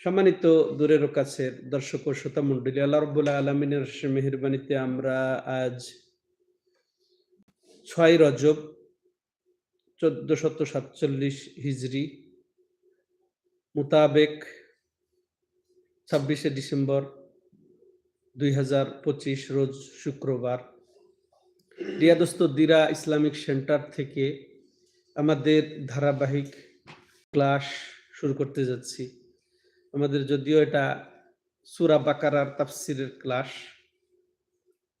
সম্মানিত দূরের ও কাছের দর্শক ও শ্রোতা মন্ডলী আল্লাহ রব্বুল্লাহ আলমিনের মেহরবানিতে আমরা আজ ছয় রজব চোদ্দ শত সাতচল্লিশ হিজড়ি মোতাবেক ছাব্বিশে ডিসেম্বর দুই হাজার পঁচিশ রোজ শুক্রবার। রিয়াদস্ত দিরা ইসলামিক সেন্টার থেকে আমাদের ধারাবাহিক ক্লাস শুরু করতে যাচ্ছি। আমাদের যদিও এটা সুরা বাকারার তাফসিরের ক্লাস।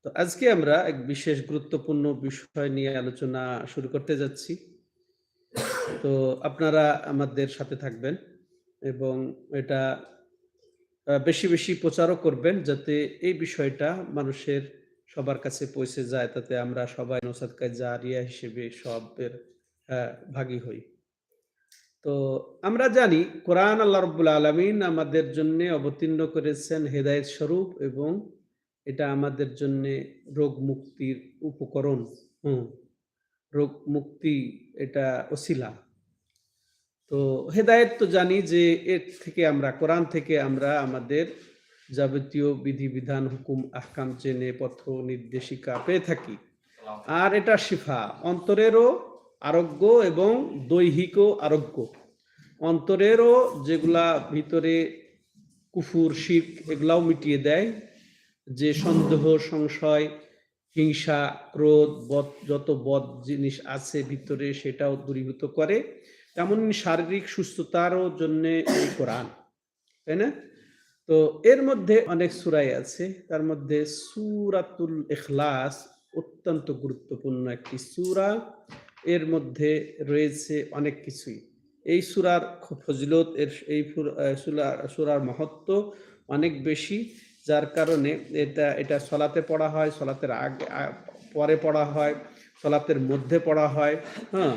তো আজকে আমরা এক বিশেষ গুরুত্বপূর্ণ বিষয় নিয়ে আলোচনা শুরু করতে যাচ্ছি। তো আপনারা আমাদের সাথে থাকবেন এবং এটা বেশি বেশি প্রচারও করবেন যাতে এই বিষয়টা মানুষের সবার কাছে পৌঁছে যায়, তাতে আমরা সবাই নসাদ জারিয়া হিসেবে সবের ভাগী হই। তো আমরা জানি কোরআন আল্লাহ রব্বুল আলমিন আমাদের জন্য অবতীর্ণ করেছেন হেদায়েত স্বরূপ এবং এটা আমাদের জন্য রোগ মুক্তির উপকরণ। হুম রোগ মুক্তি এটা ওসিলা তো হেদায়েত তো জানি যে এর থেকে আমরা কোরআন থেকে আমরা আমাদের যাবতীয় বিধিবিধান হুকুম আহকাম চেনে পথ নির্দেশিকা পেয়ে থাকি। আর এটা শিফা অন্তরেরও আরোগ্য এবং দৈহিকও আরোগ্য। অন্তরেরও যেগুলা ভিতরে কুফুর শিখ এগুলাও মিটিয়ে দেয়, যে সন্দেহ, সংশয়, হিংসা, ক্রোধ, বদ, যত বদ জিনিস আছে ভিতরে সেটাও দূরীভূত করে। তেমন শারীরিক সুস্থতারও জন্য এই কোরআন, তাই না? তো এর মধ্যে অনেক সুরাই আছে। তার মধ্যে সুরাতুল এখলাস অত্যন্ত গুরুত্বপূর্ণ একটি সুরা। এর মধ্যে রয়েছে অনেক কিছুই। এই সুরার ফজিলত, এর এই সুরার মহত্ব অনেক বেশি, যার কারণে এটা এটা সলাতে পড়া হয়, সলাতের আগে পরে পড়া হয়, সলাতের মধ্যে পড়া হয় হ্যাঁ?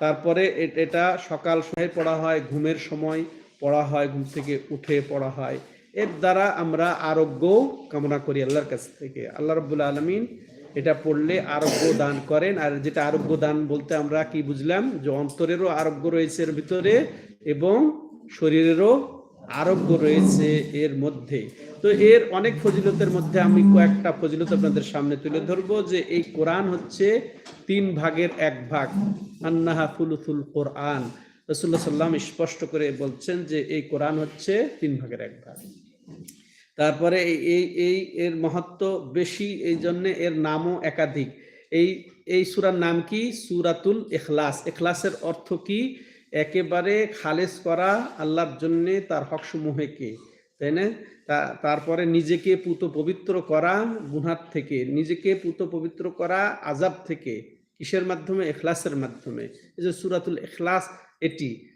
তারপরে এটা সকাল সময় পড়া হয়, ঘুমের সময় পড়া হয়, ঘুম থেকে উঠে পড়া হয়। এর দ্বারা আমরা আরোগ্য কামনা করি আল্লাহর কাছ থেকে। আল্লাহ রব্বুল আলমিন এটা পড়লে আরোগ্য দান করেন। আর যেটা আরোগ্য দান বলতে আমরা কি বুঝলাম? যে অন্তরেরও আরোগ্য রয়েছে এর ভিতরে এবং শরীরেরও আরোগ্য রয়েছে এর মধ্যে। তো এর অনেক ফজিলতের মধ্যে আমি কয়েকটা ফজিলত আপনাদের সামনে তুলে ধরবো যে এই কোরআন হচ্ছে তিন ভাগের এক ভাগ। আন্নাহা ফুলুথুল কোরআন। রসুল্লাহ সাল্লাম স্পষ্ট করে বলছেন যে এই কোরআন হচ্ছে তিন ভাগের এক ভাগ। তারপরে এই- এই এর মহত্ব বেশি এই জন্য এর নামও একাধিক। এই এই সুরার নাম কি? সুরাতুল এখলাস এখলাসের অর্থ কি? একেবারে খালেস করা আল্লাহর জন্যে তার হকসমূহকে তাই না? তারপরে নিজেকে পুত পবিত্র করা গুনার থেকে, নিজেকে পুত পবিত্র করা আজাব থেকে, কিসের মাধ্যমে? এখলাসের মাধ্যমে। এই যে সুরাতুল এখলাস এটি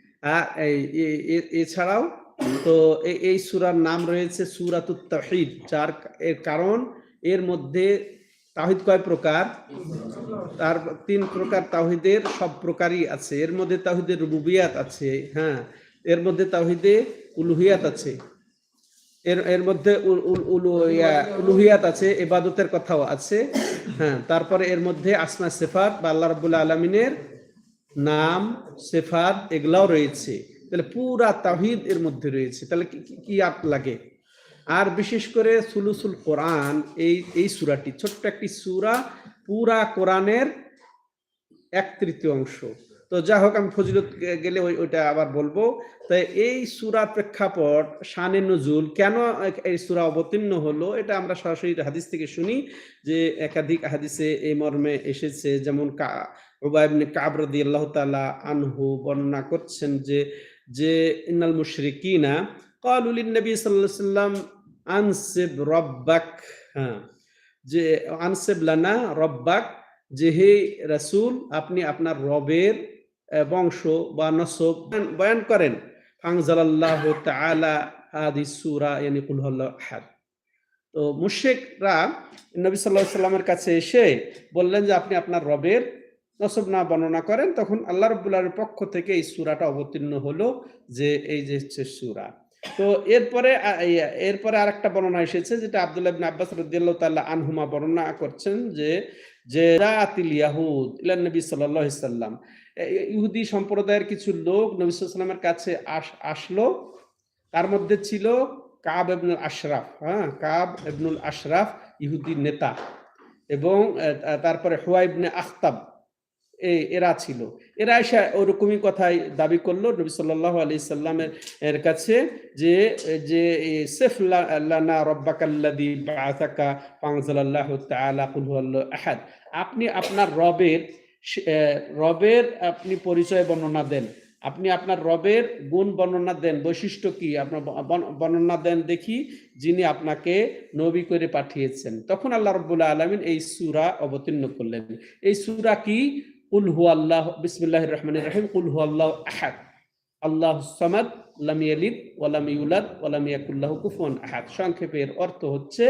এ- এছাড়াও তো এই সুরার নাম রয়েছে সুরাতুত তাহিদ যার এর কারণ এর মধ্যে তাহিদ কয় প্রকার? তার তিন প্রকার তাহিদের সব প্রকারই আছে। এর মধ্যে তাহিদের রুবুবিয়াত আছে হ্যাঁ। এর মধ্যে তাহিদে উলুহিয়াত আছে। এর এর মধ্যে উল- উল- উলু- উলুহিয়াত আছে এবাদতের কথাও আছে হ্যাঁ। তারপরে এর মধ্যে আসমা, সেফাত বা আল্লাহ রাবুল্লাহ আলমিনের নাম, সেফাত এগুলাও রয়েছে। তাহলে পুরা তাহিদ এর মধ্যে রয়েছে। তাহলে কি- আপ লাগে? আর বিশেষ করে সুলুসুল কোরআন, এই এই সুরাটি ছোট্ট একটি সুরা, পুরা কোরআনের এক তৃতীয় অংশ। তো যা হোক, আমি ফজিলত গেলে ওই, ওইটা আবার বলব। তাই এই সুরা প্রেক্ষাপট, শানে নজুল, কেন এই সুরা অবতীর্ণ হলো? এটা আমরা সরাসরি হাদিস থেকে শুনি যে একাধিক হাদিসে এই মর্মে এসেছে। যেমন কা ওবায়বনে কাব রাদিয়াল্লাহু তাআলা আনহু বর্ণনা করছেন যে যে ইন্নাল মুশরিকিনা ক্বালু লিন-নবী সাল্লাল্লাহু আলাইহি সাল্লাম আনসিব রব্বাক হ্যাঁ যে আনসিব লানা রব্বাক, যে হে রাসূল, আপনি আপনার রবের বংশ বা নসব বয়ান করেন। ফাংজালাল্লাহু তাআলা হাদিস সূরা, ইয়ানি কুল হুয়াল্লাহু তো মুশরিকরা নবী সাল্লাল্লাহু আলাইহি সাল্লামের কাছে এসে বললেন যে আপনি আপনার রবের নসব না বর্ণনা করেন, তখন আল্লাহ রব্বুল পক্ষ থেকে এই সুরাটা অবতীর্ণ হলো যে এই যে হচ্ছে সুরা। তো এরপরে এরপরে আর একটা বর্ণনা এসেছে যেটা আব্দুল্লাহ ইবনে আব্বাস রাদিয়াল্লাহু তাআলা আনহুমা বর্ণনা করছেন যে যে রাতিল ইয়াহুদ ইলা নবী সাল্লাল্লাহু আলাইহি ইহুদি সম্প্রদায়ের কিছু লোক নবী সাল্লামের কাছে আস- আসলো। তার মধ্যে ছিল কাব এবনুল আশরাফ হ্যাঁ কাব এবনুল আশরাফ ইহুদি নেতা এবং তারপরে হুয়াইবনে আখতাব। এ এরা ছিল। এরা এসে ওরকমই কথাই দাবি করল নবী সাল্লাল্লাহু আলাইহি সাল্লামের, এর কাছে যে যে সেফ লানা রব্বাকাল্লাযী বাআসাকা ফানজালাল্লাহু তাআলা কুল আহাদ। আপনি আপনার রবের রবের আপনি পরিচয় বর্ণনা দেন। আপনি আপনার রবের গুণ বর্ণনা দেন। বৈশিষ্ট্য কি? আপনার বর্ণনা দেন দেখি যিনি আপনাকে নবী করে পাঠিয়েছেন। তখন আল্লাহ রব্বুল্লাহ আলমিন এই সুরা অবতীর্ণ করলেন। এই সুরা কি? কুল হু আল্লাহ বিসমিল্লাহ রহমান রহিম, কুল হু আল্লাহ আহাদ। আল্লাহ সামাদ, লাম ইয়ালিদ ওয়ালাম ইউলাদ ওয়ালাম ইয়াকুল্লাহু কুফুয়ান আহাদ। সংক্ষেপে অর্থ হচ্ছে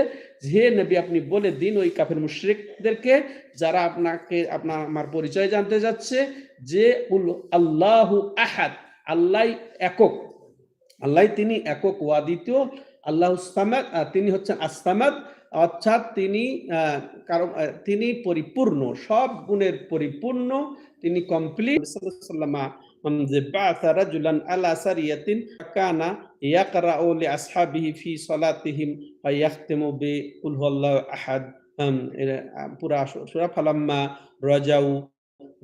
যে নবী আপনি বলে দিন ওই কাফের মুশরিকদেরকে, যারা আপনাকে, আপনার, আমার পরিচয় জানতে যাচ্ছে যে কুল আল্লাহু আহাদ, আল্লাহ একক। আল্লাহ তিনি একক ওয়াদিত আল্লাহ তিনি হচ্ছেন আস্তামাদ অর্থাৎ তিনি আহ, কারণ আহ, তিনি পরিপূর্ণ সব গুণের পরিপূর্ণ তিনি কমপ্লিট সাল্লামা যে বাআসা রাজুলান আলা সারিয়াতিন কানা ইয়াকরাউ লিআসহাবিহি ফি সালাতিহিম ওয়া ইয়াখতিমু বিকুল হুয়াল্লাহু আহাদ আম, এরা, আহ, পুরা সূরা ফালাম্মা রাজাউ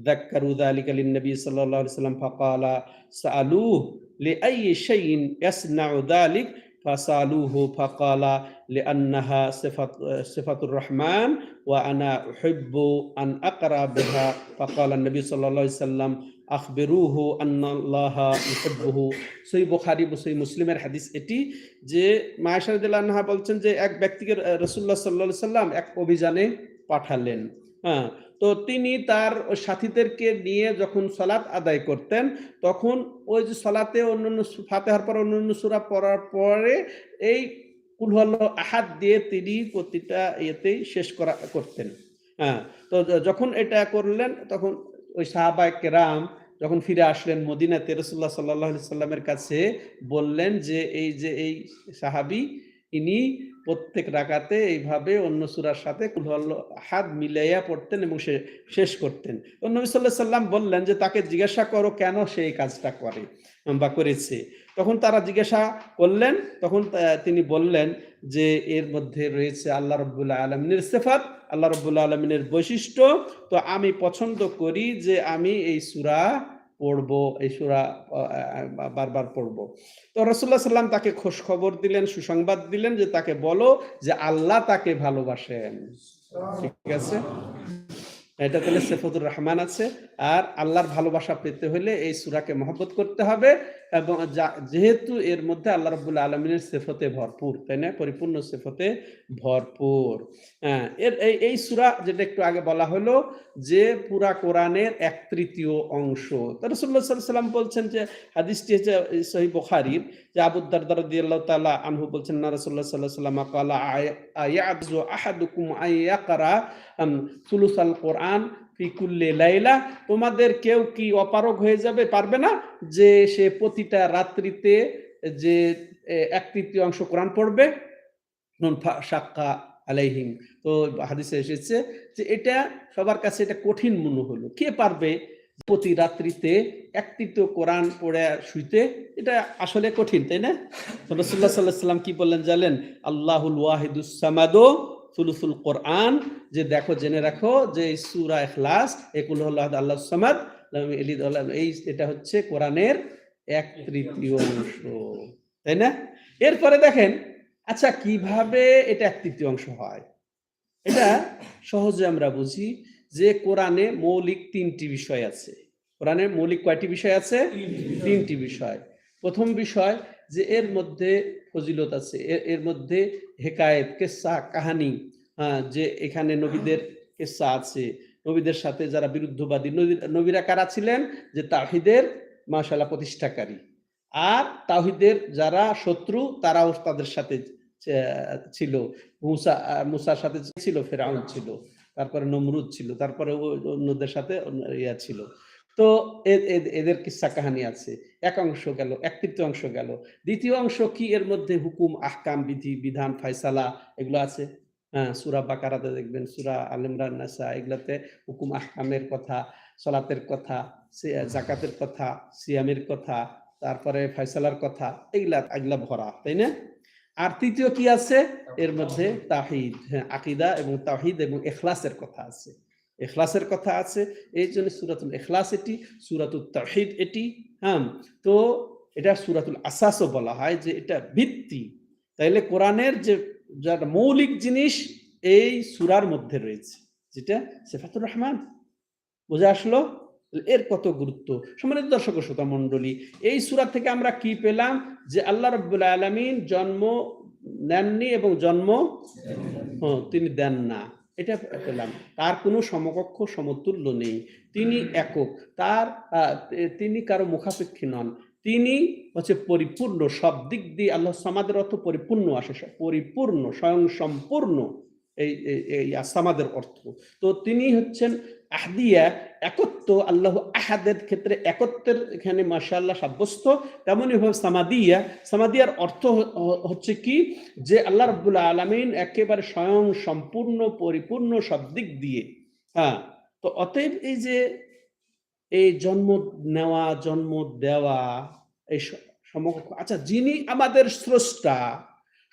ذكروا ذلك للنبي صلى الله عليه وسلم فقال سألوه لأي شيء يصنع ذلك ফাসালুহু ফাকালা লিআন্নাহা সিফাত সিফাতুর রহমান ওয়া আনা উহিব্বু আন আকরা বিহা ফাকালা নবী সাল্লাল্লাহু আলাইহি সাল্লাম আখবিরুহু আন্নাল্লাহা ইউহিব্বুহু সহি বুখারী মুসলিমের হাদিস এটি যে মায়েশা রাদিয়াল্লাহু বলছেন যে এক ব্যক্তিকে রসুল্লাহ সাল্লাল্লাহু সাল্লাম এক অভিযানে পাঠালেন। হ্যাঁ তো তিনি তার সাথীদেরকে নিয়ে যখন সলাৎ আদায় করতেন, তখন ওই যে সলাতে অন্যান্য ফাতেহার পর অন্যান্য সুরা পড়ার পরে এই কুলহল আহাদ দিয়ে তিনি প্রতিটা ইয়েতেই শেষ করা, করতেন। হ্যাঁ তো যখন এটা করলেন, তখন ওই সাহাবায় কেরাম যখন ফিরে আসলেন মদিনাতে রসুল্লাহ সাল্লাহ সাল্লামের কাছে বললেন যে, এই যে, এই সাহাবি, ইনি প্রত্যেক রাকাতে এইভাবে অন্য সুরার সাথে কুলহল হাত মিলাইয়া পড়তেন এবং সে শেষ করতেন। তো নবী সাল্লাম বললেন যে, তাকে জিজ্ঞাসা করো কেন সে এই কাজটা করে? বা করেছে। তখন তারা জিজ্ঞাসা করলেন, তখন তিনি বললেন যে, এর মধ্যে রয়েছে আল্লাহ রব্বুল্লাহ আলমিনের সেফাত, আল্লাহ রব্বুল্লাহ আলমিনের বৈশিষ্ট্য। তো আমি পছন্দ করি যে, আমি এই সুরা পড়ব, এই সুরা বারবার পড়ব। তো রসুল্লাহ সাল্লাম তাকে খোঁজ খবর দিলেন, সুসংবাদ দিলেন যে তাকে বলো যে আল্লাহ তাকে ভালোবাসেন। ঠিক আছে? এটা তাহলে সেফতুর রহমান আছে। আর আল্লাহর ভালোবাসা পেতে হলে এই সুরাকে মহব্বত করতে হবে। এবং যেহেতু এর মধ্যে আল্লাহ রবুল্লা আলমিনের সেফতে ভরপুর, তাই না? পরিপূর্ণ সেফতে ভরপুর। হ্যাঁ এর এই এই সুরা যেটা একটু আগে বলা হলো যে পুরা কোরআনের এক তৃতীয় অংশ। রসুল্লাহ সাল্লাম বলছেন যে, হাদিসটি হচ্ছে সহি বখারির, যে আবু দারদার রাদিয়াল্লাহু তাআলা আনহু বলছেন, না আলাইহি ওয়াসাল্লাম ক্বালা আয়াযু আহাদুকুম আইয়াকরা সুলুসাল কোরআন ফি কুল্লি লাইলা, তোমাদের কেউ কি অপারগ হয়ে যাবে? পারবে না? যে সে প্রতিটা রাত্রিতে যে এক তৃতীয় অংশ কোরআন পড়বে। সাক্কা আলাইহিম। তো হাদিসে এসেছে যে, এটা সবার কাছে এটা কঠিন মনে হলো। কে পারবে প্রতি রাত্রিতে এক তৃতীয় কোরআন পড়ে শুইতে? এটা আসলে কঠিন, তাই না? রসুল্লাহ সাল্লাহ সাল্লাম কি বললেন জানেন? আল্লাহুল ওয়াহিদুস সামাদো সুলুসুল কোরআন, যে দেখো, জেনে রাখো যে সূরা ইখলাস, একুল আল্লাহ সামাদ এই এটা হচ্ছে কোরআনের এক তৃতীয় অংশ। তাই না? এরপরে দেখেন আচ্ছা কীভাবে এটা এক তৃতীয় অংশ হয়? এটা সহজে আমরা বুঝি যে কোরআনে মৌলিক তিনটি বিষয় আছে। কোরআনে মৌলিক কয়টি বিষয় আছে? তিনটি বিষয়। প্রথম বিষয় যে এর মধ্যে ফজিলত আছে এর মধ্যে হেকায়েত, কেসা, কাহানি যে এখানে নবীদের কেসা আছে। নবীদের সাথে যারা বিরুদ্ধবাদী, নবী- নবীরা কারা ছিলেন? যে তাহিদের মাশাল্লাহ প্রতিষ্ঠাকারী। আর তাহিদের যারা শত্রু, তারাও তাদের সাথে ছিল। মুসা মুসার সাথে ছিল, ফেরাউন ছিল। তারপরে নমরুদ ছিল। তারপরে অন্যদের সাথে ইয়া ছিল। তো এদের কিসা কাহানি আছে? এক অংশ গেল, এক তৃতীয় অংশ গেল। দ্বিতীয় অংশ কি এর মধ্যে হুকুম, আহকাম, বিধি, বিধান, ফয়সালা এগুলো আছে? হ্যাঁ সুরা বাকারাতে দেখবেন, সুরা আল ইমরান, নাসা, এগুলাতে হুকুম, আহকামের কথা, সলাতের কথা জাকাতের কথা, সিয়ামের কথা, তারপরে ফয়সালার কথা এগুলা এগুলা ভরা, তাই না? আর তৃতীয় কি আছে? এর মধ্যে তাহিদ হ্যাঁ আকিদা এবং তাহিদ এবং এখলাসের কথা আছে। এখলাসের কথা আছে এই জন্য সুরাতুল এখলাস এটি সুরাতুল তাহিদ এটি হ্যাঁ তো এটা সুরাতুল আসাসও বলা হয় যে এটা ভিত্তি। তাইলে কোরআনের যে যার মৌলিক জিনিস এই সুরার মধ্যে রয়েছে। যেটা সেফাতুর রহমান। বুঝে আসলো? এর কত গুরুত্ব? সম্মানিত দর্শক শ্রোতা মণ্ডলী এই সুরা থেকে আমরা কি পেলাম? যে আল্লাহ রব্বুল আলমিন জন্ম নেননি এবং জন্ম হ্যাঁ, তিনি দেন না। এটা পেলাম তার কোনো সমকক্ষ সমতুল্য নেই। তিনি একক। তার তিনি কারও মুখাপেক্ষী নন। তিনি হচ্ছে পরিপূর্ণ, সব দিক দিয়ে আল্লাহ সামাদের অর্থ পরিপূর্ণ আসে পরিপূর্ণ, স্বয়ং সম্পূর্ণ এই, এই- আসামাদের অর্থ। তো তিনি হচ্ছেন আহদিয়া একত্ব আল্লাহ আহাদের ক্ষেত্রে একত্বের এখানে মাশাআল্লাহ সাব্যস্ত। তেমনই ভাবে সামাদিয়া। সামাদিয়ার অর্থ হচ্ছে কি? যে আল্লাহ রব্বুল আলমিন একেবারে স্বয়ং সম্পূর্ণ, পরিপূর্ণ সব দিক দিয়ে। হ্যাঁ তো অতএব এই যে এই জন্ম নেওয়া, জন্ম দেওয়া, এই সমকক্ষ আচ্ছা যিনি আমাদের স্রষ্টা,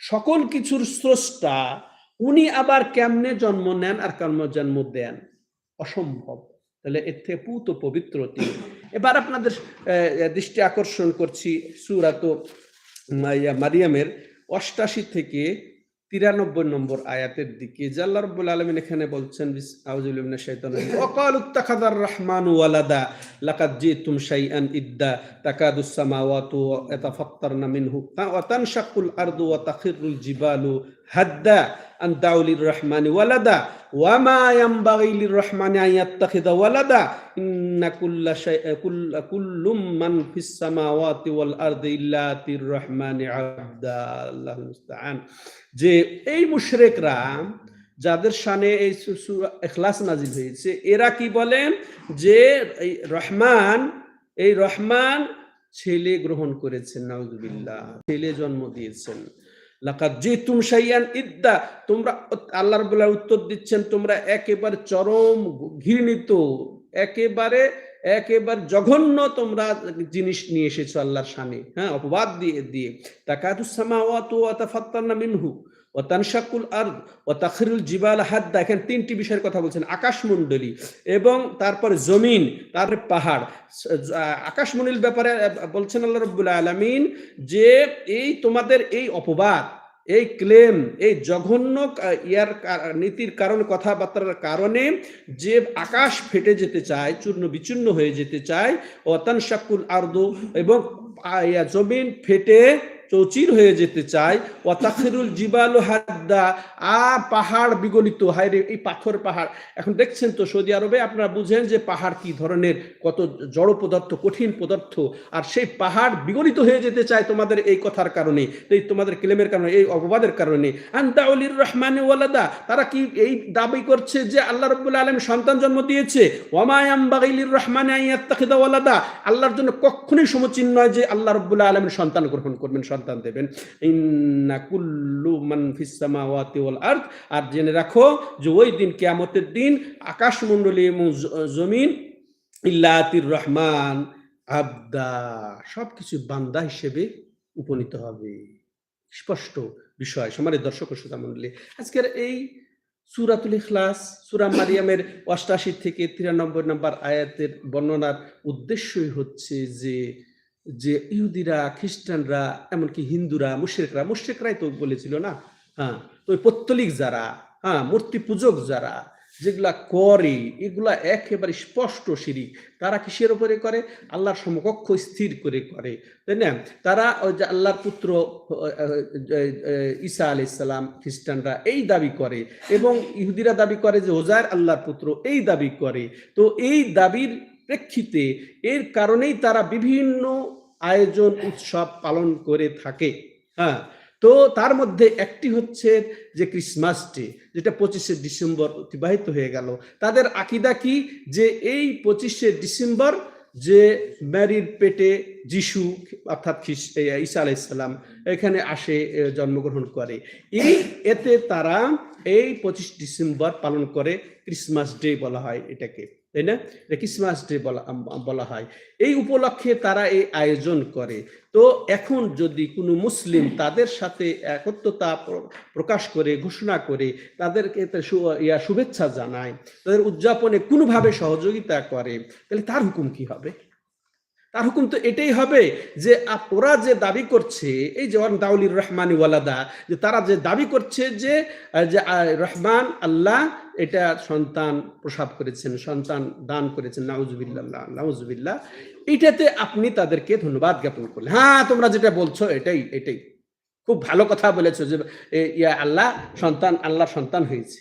সকল কিছুর স্রষ্টা, উনি আবার কেমনে জন্ম নেন আর কেমন জন্ম দেন? অসম্ভব। তাহলে এর থেকে পুত পবিত্র তিনি এবার আপনাদের দৃষ্টি আকর্ষণ করছি সুরাত মারিয়ামের অষ্টাশি থেকে তিরানব্বই নম্বর আয়াতের দিকে। আল্লাহ রব্বুল আলমিন এখানে বলছেন আউজুল্লাহ শাইতান ওয়াকাল উত্তাখাদার রহমান ওয়ালাদা, লাকাদ জিতুম শাইআন ইদ্দা তাকাদুস সামাওয়াতু ইয়াতাফাত্তারনা মিনহু ওয়া তানশাকুল আরদু ওয়া তাখিরুল জিবালু হাদ্দা আন দাউ লিররহমানি ওয়ালাদা, ওয়া মা ইয়ানবাগি লিররহমানি আন ইয়াত্তাখিযা ওয়ালাদা কুল্লা কুল্লুম মান ফিস সামাওয়াতি ওয়াল আরদি ইল্লা আতির রহমানি আবদা, আল্লাহুল মুস্তাআন। যে এই মুশরিকরা, যাদের শানে এই সু- সূরা নাজিল হয়েছে, এরা কি বলেন? যে এই রহমান এই রহমান ছেলে গ্রহণ করেছেন, নাউজুবিল্লাহ, ছেলে জন্ম দিয়েছেন। লাকাদ জিতুম শাইয়ান ইদ্দা। তোমরা আল্লাহ রাব্বুল উত্তর দিচ্ছেন, তোমরা একেবারে চরম ঘৃণিত, একেবারে একেবারে জঘন্য তোমরা জিনিস নিয়ে এসেছ আল্লাহর সামনে। হ্যাঁ অপবাদ দিয়ে দিয়ে। তাকাতুস সামাওয়াতু ওয়া তাফাত্তারনা মিনহু ও তানশাকুল আর ও তাখরিল জিবাল হাদ্দা। এখানে তিনটি বিষয়ের কথা বলছেন, আকাশমণ্ডলী এবং তারপরে জমিন, তারপরে পাহাড়। আকাশমণ্ডলীর ব্যাপারে বলছেন আল্লাহ রব্বুল আলমিন যে এই তোমাদের এই অপবাদ এই ক্লেম এই জঘন্য ইয়ার নীতির কারণ, কথাবার্তার কারণে যে আকাশ ফেটে যেতে চায়, চূর্ণ বিচূর্ণ হয়ে যেতে চায় অতন তানশাকুল আর্দ এবং জমিন ফেটে চৌচির হয়ে যেতে চায়। ওয়াতাখিরুল জিবালু হাদ্দা। আর পাহাড় বিগলিত। হায় রে এই পাথর পাহাড়। এখন দেখছেন তো সৌদি আরবে আপনারা বুঝেন যে পাহাড় কি ধরনের, কত জড় পদার্থ, কঠিন পদার্থ। আর সেই পাহাড় বিগলিত হয়ে যেতে চায় তোমাদের এই কথার কারণে, এই তোমাদের ক্লেমের কারণে, এই অপবাদের কারণে। আন্দাউলির রহমানে ওয়ালাদা। তারা কি এই দাবি করছে যে আল্লাহ রব্বুল আলম সন্তান জন্ম দিয়েছে? ওয়ামায়াম বাগিলির রহমানে আইয়াত্তাখিদা ওয়ালাদা। আল্লাহর জন্য কখনোই সমচিন নয় যে আল্লাহ রব্বুল্লাহ আলমের সন্তান গ্রহণ করবেন সন্তান দেবেন। ইন্না কুল্লু মান ফিস সামাওয়াতি ওয়াল আরদ। আর জেনে রাখো যে ওই দিন কিয়ামতের দিন আকাশমণ্ডলী এবং জমিন ইল্লাতির রহমান, আবদা, সবকিছু বান্দা হিসেবে উপনীত হবে। স্পষ্ট বিষয়। সমানের দর্শক ও শ্রোতা মণ্ডলী, আজকের এই সুরাতুল ইখলাস, সুরা মারিয়ামের অষ্টাশি থেকে তিরানব্বই নম্বর আয়াতের বর্ণনার উদ্দেশ্যই হচ্ছে যে যে ইহুদিরা, খ্রিস্টানরা, এমনকি হিন্দুরা, মুশ্রিকরা, মুশ্রিকরাই তো বলেছিল না? হ্যাঁ তো ওই পত্তলিক যারা হ্যাঁ মূর্তি পূজক যারা, যেগুলা করে, এগুলা একেবারে স্পষ্ট শিরিক, তারা কিসের উপরে করে? আল্লাহর সমকক্ষ স্থির করে করে, তাই না? তারা আল্লাহর পুত্র ঈসা আলি ইসলাম খ্রিস্টানরা এই দাবি করে, এবং ইহুদিরা দাবি করে যে ওজার আল্লাহর পুত্র এই দাবি করে, তো এই দাবির প্রেক্ষিতে এর কারণেই তারা বিভিন্ন আয়োজন, উৎসব পালন করে থাকে। হ্যাঁ তো তার মধ্যে একটি হচ্ছে যে ক্রিসমাস ডে যেটা পঁচিশে ডিসেম্বর অতিবাহিত হয়ে গেল। তাদের আকিদা কি? যে এই পঁচিশে ডিসেম্বর যে ম্যারির পেটে যিশু, অর্থাৎ ঈসা আলাইসাল্লাম এখানে আসে জন্মগ্রহণ করে। এই, এতে তারা এই পঁচিশ ডিসেম্বর পালন করে ক্রিসমাস ডে বলা হয় এটাকে। তাই না? ক্রিসমাস ডে বলা বলা হয়। এই উপলক্ষে তারা এই আয়োজন করে। তো এখন যদি কোনো মুসলিম তাদের সাথে একত্রতা প্রকাশ করে, ঘোষণা করে, তাদেরকে ইয়া শুভেচ্ছা জানায়, তাদের উদযাপনে কোনোভাবে সহযোগিতা করে, তাহলে তার হুকুম কি হবে? তার হুকুম তো এটাই হবে যে ওরা যে দাবি করছে, এই যে দাউলির রহমানি ওয়ালাদা, যে তারা যে দাবি করছে যে রহমান আল্লাহ এটা সন্তান প্রসাব করেছেন, সন্তান দান করেছেন, নাউজুবিল্লাহ নাউজুবিল্লাহ। এইটাতে আপনি তাদেরকে ধন্যবাদ জ্ঞাপন করলেন। হ্যাঁ তোমরা যেটা বলছো এটাই এটাই। খুব ভালো কথা বলেছ যে ইয়া আল্লাহ সন্তান আল্লাহ সন্তান হয়েছে।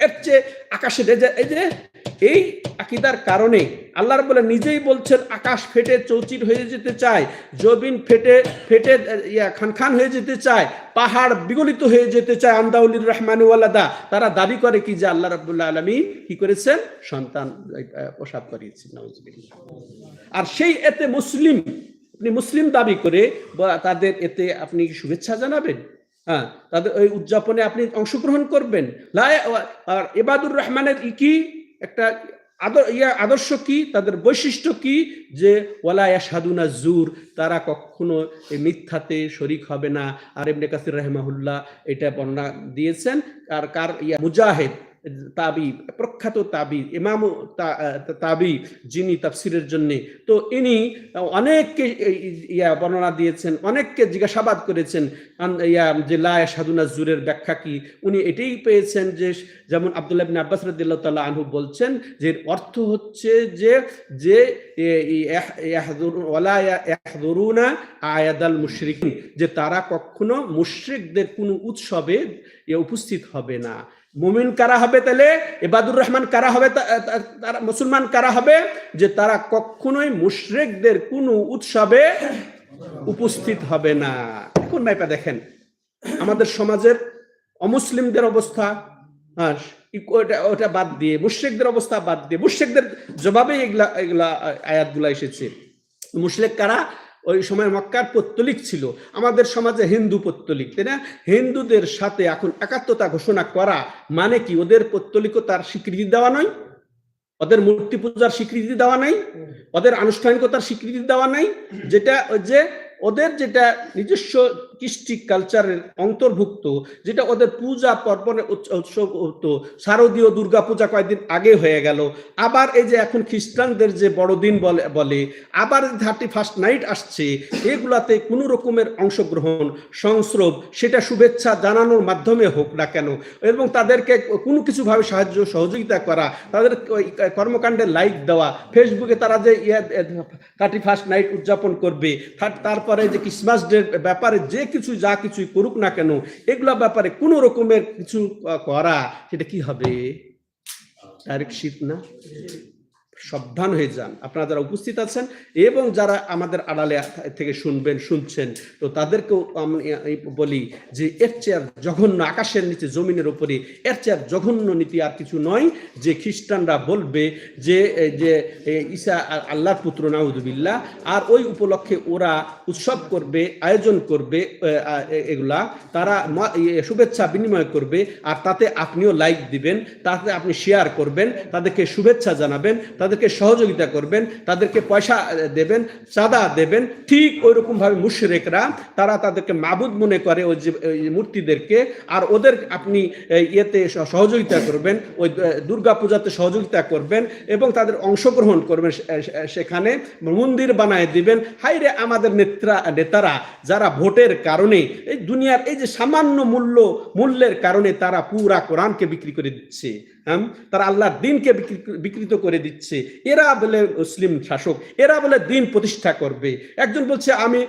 এর চেয়ে আকাশের এই যে এই আকিদার কারণে আল্লাহ বলে নিজেই বলছেন আকাশ ফেটে চৌচির হয়ে যেতে চায় জবিন ফেটে ফেটে ইয়া খান খান হয়ে যেতে চায় পাহাড় বিগলিত হয়ে যেতে চায় আন্দাউলির রহমানুয়াল্লাদা তারা দাবি করে কি যে আল্লাহ রাবুল্লাহ আলমী কি করেছেন? সন্তান আহ, প্রসাব করিয়েছেন আর সেই এতে মুসলিম আপনি মুসলিম দাবি করে তাদের এতে আপনি শুভেচ্ছা জানাবেন? হ্যাঁ তাদের ওই উদযাপনে আপনি অংশগ্রহণ করবেন। আর এবাদুর রহমানের কি? একটা আদর আদর্শ কি? তাদের বৈশিষ্ট্য কি? যে ওয়ালা সাধুনা জুর তারা কখনো মিথ্যাতে শরিক হবে না। আর এমনি কাসির রহমাহুল্লাহ এটা বর্ণনা দিয়েছেন। আর কার, ইয়া, মুজাহিদ তাবি, প্রখ্যাত তাবি, ইমাম তাবি যিনি তাফসিরের জন্য। তো ইনি অনেককে ইয়া বর্ণনা দিয়েছেন, অনেককে জিজ্ঞাসাবাদ করেছেন ইয়া, যে লা সাধুনা জুরের ব্যাখ্যা কি? উনি এটাই পেয়েছেন যে, যেমন আব্দুল্লাহ বিন আব্বাস রাদিয়াল্লাহু তাআলা আনহু বলছেন যে অর্থ হচ্ছে যে যে আয়াদাল মুশরিকিন, যে তারা কখনো মুশরিকদের কোনো উৎসবে উপস্থিত হবে না। মুমিন কারা হবে তাহলে? এবাদুর রহমান কারা হবে তারা মুসলমান কারা হবে? যে তারা কখনোই মুশরিকদের কোনো উৎসবে উপস্থিত হবে না। এখন ভাইপা দেখেন, আমাদের সমাজের অমুসলিমদের অবস্থা হ্যাঁ ওটা বাদ দিয়ে, মুশ্রিকদের অবস্থা বাদ দিয়ে, মুশ্রিকদের জবাবে এগুলা এগুলা আয়াতগুলা এসেছে। মুশরিক কারা? ওই সময় মক্কার পত্তলিক ছিল। আমাদের সমাজে হিন্দু পত্তলিক, তাই না? হিন্দুদের সাথে এখন একাত্মতা ঘোষণা করা মানে কি? ওদের পত্তলিকতার স্বীকৃতি দেওয়া নয়? ওদের মূর্তি পূজার স্বীকৃতি দেওয়া নাই ওদের আনুষ্ঠানিকতার স্বীকৃতি দেওয়া নাই যেটা যে ওদের যেটা নিজস্ব কৃষ্টি কালচারের অন্তর্ভুক্ত, যেটা ওদের পূজা পর্বণের উৎস- উৎসব হতো শারদীয় দুর্গা পূজা কয়েকদিন আগে হয়ে গেল। আবার এই যে এখন খ্রিস্টানদের যে বড়দিন বলে বলে, আবার থার্টি ফার্স্ট নাইট আসছে, এগুলাতে কোনো রকমের অংশগ্রহণ, সংস্রব, সেটা শুভেচ্ছা জানানোর মাধ্যমে হোক না কেন। এবং তাদেরকে কোনো কিছুভাবে সাহায্য, সহযোগিতা করা, তাদের কর্মকাণ্ডে লাইক দেওয়া ফেসবুকে তারা যে ইয়ে থার্টি ফার্স্ট নাইট উদযাপন করবে তারপরে যে ক্রিসমাস ডে ব্যাপারে যে কিছু, যা কিছুই করুক না কেন, এগুলা ব্যাপারে কোনো রকমের কিছু করা, সেটা কি হবে? ডাইরেক্ট শীত না? সাবধান হয়ে যান। আপনারা যারা উপস্থিত আছেন এবং যারা আমাদের আড়ালে থেকে শুনবেন, শুনছেন, তো তাদেরকেও আমি বলি যে এর চেয়ে আর জঘন্য আকাশের নিচে, জমিনের উপরে এর চেয়ে আর জঘন্য নীতি আর কিছু নয় যে খ্রিস্টানরা বলবে যে যে ঈসা আল্লাহর পুত্র নাউদুবিল্লাহ আর ওই উপলক্ষে ওরা উৎসব করবে, আয়োজন করবে এগুলা। তারা শুভেচ্ছা বিনিময় করবে, আর তাতে আপনিও লাইক দিবেন, তাতে আপনি শেয়ার করবেন, তাদেরকে শুভেচ্ছা জানাবেন তাদেরকে সহযোগিতা করবেন, তাদেরকে পয়সা দেবেন, চাঁদা দেবেন। ঠিক ওই রকম ভাবে মুশরেকরা, তারা তাদেরকে মাবুদ মনে করে ওই যে মূর্তিদেরকে, আর ওদের আপনি ইয়েতে সহযোগিতা করবেন, ওই দুর্গা পূজাতে সহযোগিতা করবেন এবং তাদের অংশগ্রহণ করবেন সেখানে। মন্দির বানায় দিবেন। হাইরে আমাদের নেত্রা, নেতারা, যারা ভোটের কারণে, এই দুনিয়ার এই যে সামান্য মূল্য, মূল্যের কারণে তারা পুরা কোরআনকে বিক্রি করে দিচ্ছে। হ্যাঁ? তারা আল্লাহর দিনকে বিকৃ- বিকৃত করে দিচ্ছে। এরা বলে মুসলিম শাসক, এরা বলে দিন প্রতিষ্ঠা করবে। একজন বলছে, আমি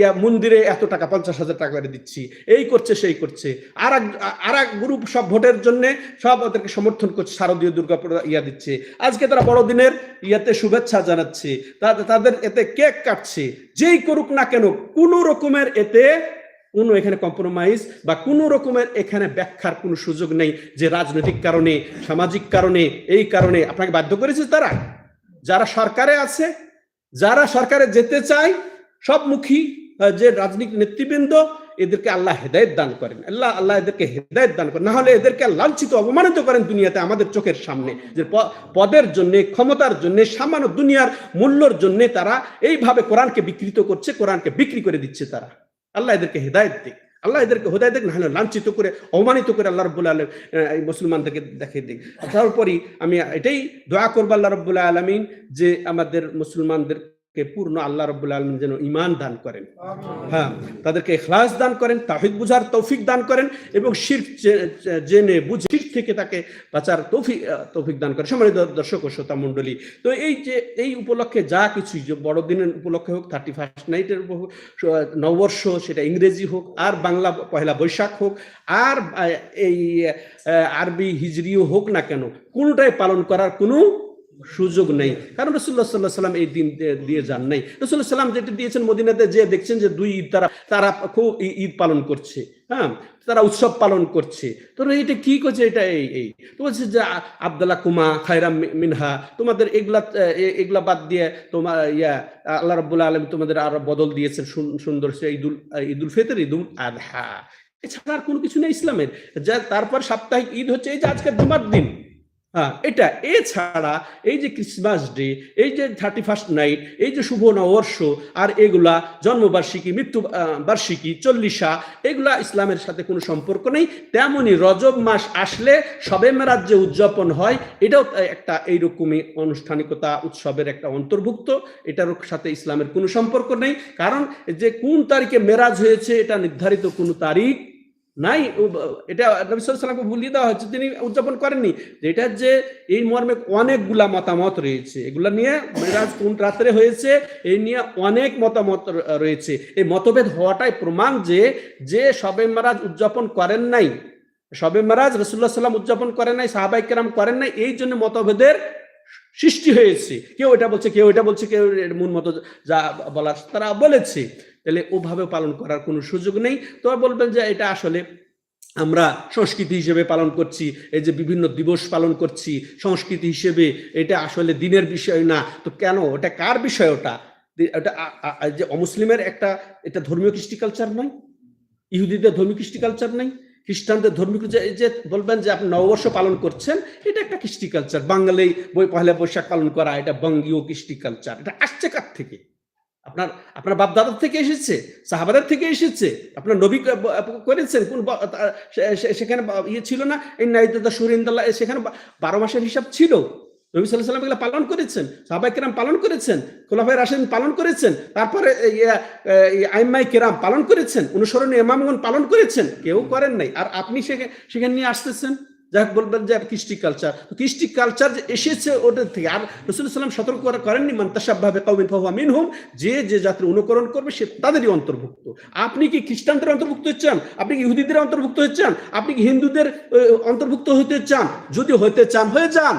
ইয়া, মন্দিরে এত টাকা, পঞ্চাশ হাজার টাকা করে দিচ্ছি। এই করছে, সেই করছে। আর এক আর এক গ্রুপ সব ভোটের জন্য সব ওদেরকে সমর্থন করছে, শারদীয় দুর্গা ইয়া দিচ্ছে। আজকে তারা বড়দিনের ইয়াতে শুভেচ্ছা জানাচ্ছে। তাদের তাদের এতে কেক কাটছে। যেই করুক না কেন, কোনো রকমের এতে কোনো এখানে কম্প্রোমাইজ বা কোনো রকমের এখানে ব্যাখ্যার কোনো সুযোগ নেই যে রাজনৈতিক কারণে সামাজিক কারণে এই কারণে। আপনাকে বাধ্য করেছে তারা? যারা সরকারে আছে যারা সরকারে যেতে চায় সবমুখী আহ, যে রাজনৈতিক নেতৃবৃন্দ এদেরকে আল্লাহ হেদায়েত দান করেন। আল্লাহ আল্লাহ এদেরকে হেদায়েত দান করেন। না হলে এদেরকে লাঞ্ছিত অপমানিত করেন দুনিয়াতে আমাদের চোখের সামনে। যে পদের জন্য ক্ষমতার জন্য সামান্য দুনিয়ার মূল্যর জন্য তারা এইভাবে কোরআনকে বিকৃত করছে কোরআনকে বিক্রি করে দিচ্ছে তারা। আল্লাহ এদেরকে হেদায়ত দিক। আল্লাহ এদেরকে হেদায়েত দিক না হলে লাঞ্ছিত করে, অপমানিত করে আল্লাহ রব্বুল আলম এই মুসলমানদেরকে দেখিয়ে দিক। তারপরই আমি এটাই দোয়া করব আল্লাহ রব্বুল্লা আলমিন যে আমাদের মুসলমানদেরকে পূর্ণ আল্লাহ রব্বুল আলমিন যেন ইমান দান করেন। হ্যাঁ তাদেরকে ইখলাস দান করেন তাহিদ বুঝার তৌফিক দান করেন এবং শির জেনে বুঝে থেকে তাকে বাঁচার তৌফিক তৌফিক দান করেন। সম্মানিত দর্শক ও শ্রোতা মণ্ডলী, তো এই যে, এই উপলক্ষে যা কিছু যে বড়দিনের উপলক্ষে হোক থার্টি ফার্স্ট নাইটের হোক নববর্ষ সেটা ইংরেজি হোক, আর বাংলা পয়লা বৈশাখ হোক, আর এই আরবি হিজরিও হোক না কেন, কোনোটাই পালন করার কোনো সুযোগ নেই। কারণ রসুল্লাহ সাল্লাহ সাল্লাম এই দিন দিয়ে- যান নাই। রসুল্লাহ সাল্লাম যেটা দিয়েছেন মদিনাতে, যে দেখছেন যে দুই ঈদ তারা তারা খুব ঈদ পালন করছে হ্যাঁ? তারা উৎসব পালন করছে। তো এটা কি করছে? এটা এই এই। তো বলছে যে আবদুল্লাহ কুমা খায়রাম মিনহা, তোমাদের এগুলা এগুলা বাদ দিয়ে তোমার ইয়া, আল্লাহ রব্বুল্লাহ আলম তোমাদের আরও বদল দিয়েছেন সুন- সুন্দর সে ঈদুল ঈদুল ফিতর, ঈদুল আদহা এছাড়া আর কোনো কিছু নেই ইসলামের। যা তারপর সাপ্তাহিক ঈদ হচ্ছে, এই যে আজকে জুমার দিন। হ্যাঁ এটা এছাড়া এই যে ক্রিসমাস ডে এই যে থার্টি ফার্স্ট নাইট এই যে শুভ নববর্ষ আর এগুলা জন্মবার্ষিকী, মৃত্যু বার্ষিকী, চল্লিশা, এগুলা ইসলামের সাথে কোনো সম্পর্ক নেই। তেমনি রজব মাস আসলে সবে মেরাজ যে উদযাপন হয়। এটাও একটা এইরকমই আনুষ্ঠানিকতা উৎসবের একটা অন্তর্ভুক্ত। এটার সাথে ইসলামের কোনো সম্পর্ক নেই। কারণ যে কোন তারিখে মেরাজ হয়েছে, এটা নির্ধারিত কোনো তারিখ নাই এটা নবী ভুলিয়ে দেওয়া হচ্ছে তিনি উদযাপন করেননি। এটা যে এই মর্মে অনেকগুলা মতামত রয়েছে। এগুলা নিয়ে মেরাজ কোন রাত্রে হয়েছে, এই নিয়ে অনেক মতামত রয়েছে। এই মতভেদ হওয়াটাই প্রমাণ যে যে সবে মেরাজ উদযাপন করেন নাই, সবে মেরাজ রসুল্লাহ সাল্লাম উদযাপন করেন নাই সাহাবাই কেরাম করেন নাই, এই জন্য মতভেদের সৃষ্টি হয়েছে। কেউ এটা বলছে, কেউ এটা বলছে, কেউ মূল মতো যা বলার তারা বলেছে। তাহলে ওভাবে পালন করার কোনো সুযোগ নেই। তো বলবেন যে এটা আসলে আমরা সংস্কৃতি হিসেবে পালন করছি, এই যে বিভিন্ন দিবস পালন করছি, সংস্কৃতি হিসেবে এটা আসলে দিনের বিষয় না। তো কেন? ওটা কার বিষয় ওটা? যে অমুসলিমের একটা, এটা ধর্মীয় কৃষ্টি কালচার নয় ইহুদিদের ধর্মীয় কৃষ্টি কালচার নেই? খ্রিস্টানদের ধর্মীয় যে বলবেন যে আপনি নববর্ষ পালন করছেন, এটা একটা কৃষ্টি কালচার বাঙালি বই পহেলা বৈশাখ পালন করা, এটা বঙ্গীয় কৃষ্টি কালচার এটা আসছে কার থেকে? আপনার আপনার বাপদাদার থেকে এসেছে, সাহাবাদের থেকে এসেছে, আপনার নবী করেছেন, কোন সেখানে ইয়ে ছিল না এই নাইদা সুরিন্দাল্লাহ, সেখানে বারো মাসের হিসাব ছিল। নবী সাল্লাহ সাল্লাম এগুলো পালন করেছেন সাহাবাই কেরাম পালন করেছেন খোলাফাই রাশেন পালন করেছেন, তারপরে আইম্মাই কেরাম পালন করেছেন অনুসরণীয় ইমামগণ পালন করেছেন, কেউ করেন নাই। আর আপনি সেখানে নিয়ে আসতেছেন? যাক বলবেন যে কৃষ্টি কালচার কৃষ্টি কালচার যে এসেছে ওটার থেকে, আর রসুল সাল্লাম সতর্ক করা করেননি মান্তাসাবভাবে কৌমিন ফাহুয়া মিনহুম, যে যে জাতির অনুকরণ করবে, সে তাদেরই অন্তর্ভুক্ত। আপনি কি খ্রিস্টানদের অন্তর্ভুক্ত হচ্ছেন? আপনি কি ইহুদিদের অন্তর্ভুক্ত হচ্ছেন? আপনি কি হিন্দুদের অন্তর্ভুক্ত হতে চান? যদি হতে চান, হয়ে যান।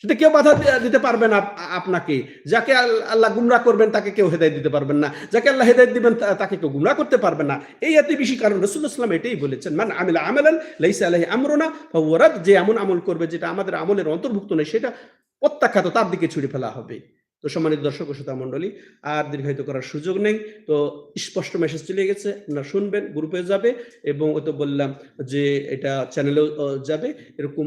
সেটা কেউ বাধা দিতে পারবে না আপনাকে। যাকে আল্লাহ গুমরা করবেন তাকে কেউ হেদায় দিতে পারবেন না। যাকে আল্লাহ হেদায় দিবেন তাকে কেউ গুমরা করতে পারবে না। এই এত বেশি কারণ ইসলাম এটাই বলেছেন মানে আমিলা আমেলান লাইসা আলাহি আমরনা ওরা যে এমন আমল করবে যেটা আমাদের আমলের অন্তর্ভুক্ত নয়, সেটা প্রত্যাখ্যাত তার দিকে ছুড়ে ফেলা হবে। তো সম্মানিত দর্শক ও শ্রোতা মণ্ডলী, আর দীর্ঘায়িত করার সুযোগ নেই। তো স্পষ্ট মেসেজ চলে গেছে, আপনারা শুনবেন গ্রুপে যাবে এবং ও তো বললাম যে এটা চ্যানেলেও যাবে। এরকম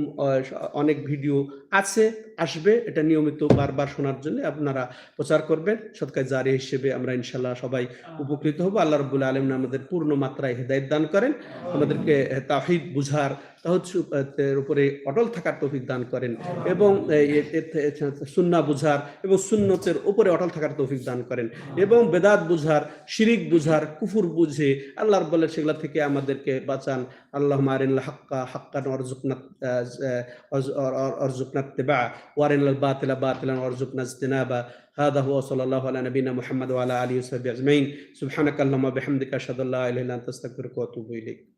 অনেক ভিডিও আছে। আসবে এটা নিয়মিত বারবার শোনার জন্য আপনারা প্রচার করবেন। সৎকার জারি হিসেবে আমরা ইনশাল্লাহ সবাই উপকৃত হব। আল্লাহ রবুল্লা আলম আমাদের পূর্ণ মাত্রায় হেদায়ত দান করেন। আমাদেরকে তাহিদ বুঝার তাহজের উপরে অটল থাকার তৌফিক দান করেন এবং সুন্না বুঝার এবং সুন্নতের উপরে অটল থাকার তৌফিক দান করেন এবং বেদাত বুঝার শিরিক বুঝার কুফুর বুঝে আল্লাহর বলে সেগুলা থেকে আমাদেরকে বাঁচান। আল্লাহ মারিন হাক্কা হাক্কান অরজুকনা অরজুকনা তেবা وارنا الباطل باطلا وارزقنا اجتنابه. هذا هو صلى الله على نبينا محمد وعلى آله وصحبه أجمعين. سبحانك اللهم وبحمدك أشهد أن لا إله إلا أنت أستغفرك وأتوب إليك.